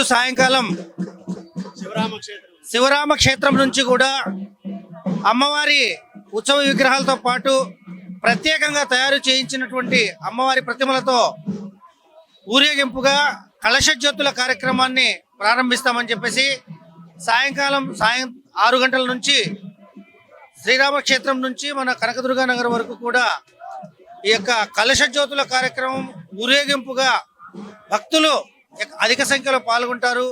ఈరోజు సాయంకాలం శివరామ క్షేత్రం శివరామ క్షేత్రం నుంచి కూడా అమ్మవారి ఉత్సవ విగ్రహాలతో పాటు ప్రత్యేకంగా తయారు చేయించినటువంటి అమ్మవారి ప్రతిమలతో ఊరేగింపుగా కలశజ్యోతుల కార్యక్రమాన్ని ప్రారంభిస్తామని చెప్పేసి సాయంకాలం సాయం ఆరు గంటల నుంచి శ్రీరామక్షేత్రం నుంచి మన కనకదుర్గా నగర్ వరకు కూడా ఈ యొక్క కలశజ్యోతుల కార్యక్రమం ఊరేగింపుగా భక్తులు అధిక సంఖ్యలో పాల్గొంటారు.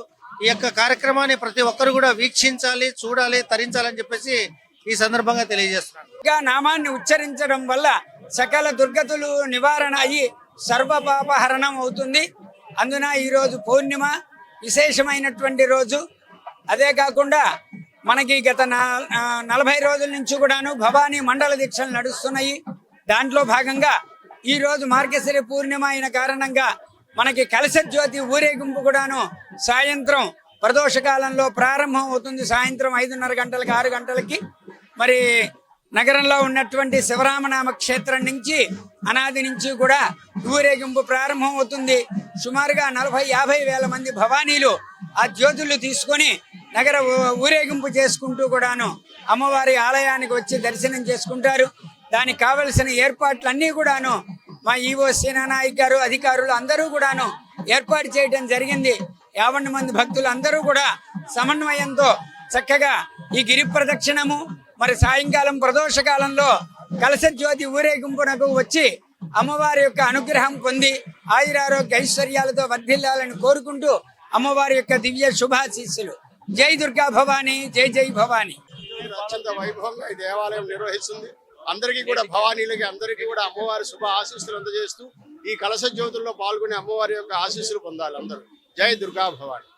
ఈ యొక్క కార్యక్రమాన్ని ప్రతి ఒక్కరు కూడా వీక్షించాలి చూడాలి తరించాలని చెప్పేసి ఈ సందర్భంగా తెలియజేస్తున్నాను. నామాన్ని ఉచ్చరించడం వల్ల సకల దుర్గతులు నివారణ అయ్యి సర్వపాపహరణం అవుతుంది. అందున ఈరోజు పౌర్ణిమ విశేషమైనటువంటి రోజు. అదే కాకుండా మనకి గత నలభై రోజుల నుంచి కూడాను భవానీ మండల దీక్షలు నడుస్తున్నాయి. దాంట్లో భాగంగా ఈ రోజు పూర్ణిమ అయిన కారణంగా మనకి కలశ జ్యోతి ఊరేగింపు కూడాను సాయంత్రం ప్రదోష కాలంలో ప్రారంభం అవుతుంది. సాయంత్రం ఐదున్నర గంటలకి ఆరు గంటలకి. మరి నగరంలో ఉన్నటువంటి శివరామనామ క్షేత్రం నుంచి అనాది నుంచి కూడా ఊరేగింపు ప్రారంభం అవుతుంది. సుమారుగా నలభై యాభై వేల మంది భవానీలు ఆ జ్యోతులు తీసుకొని నగర ఊరేగింపు చేసుకుంటూ కూడాను అమ్మవారి ఆలయానికి వచ్చి దర్శనం చేసుకుంటారు. దానికి కావలసిన ఏర్పాట్లన్నీ కూడాను మా ఈవో సేనానాయక్ గారు అధికారులు అందరూ కూడాను ఏర్పాటు చేయడం జరిగింది. యాభై మంది భక్తులు అందరూ కూడా సమన్వయంతో చక్కగా ఈ గిరి ప్రదక్షిణము మరి సాయంకాలం ప్రదోష కాలంలో కలశ జ్యోతి ఊరేగింపునకు వచ్చి అమ్మవారి యొక్క అనుగ్రహం పొంది ఆయురారోగ్య ఐశ్వర్యాలతో వర్ధిల్లాలని కోరుకుంటూ అమ్మవారి యొక్క దివ్య శుభాశీస్సులు. జై దుర్గా భవానీ జై జై భవానీ. వైభవంగా ఈ దేవాలయం నిర్వహిస్తుంది. అందరికీ కూడా భవానీలకి అందరికీ కూడా అమ్మవారి శుభ ఆశీస్సులు అందజేస్తూ ఈ కలశ జ్యోతుల్లో పాల్గొనే అమ్మవారి యొక్క ఆశీస్సులు పొందాలి అందరూ. జై దుర్గా భవాని.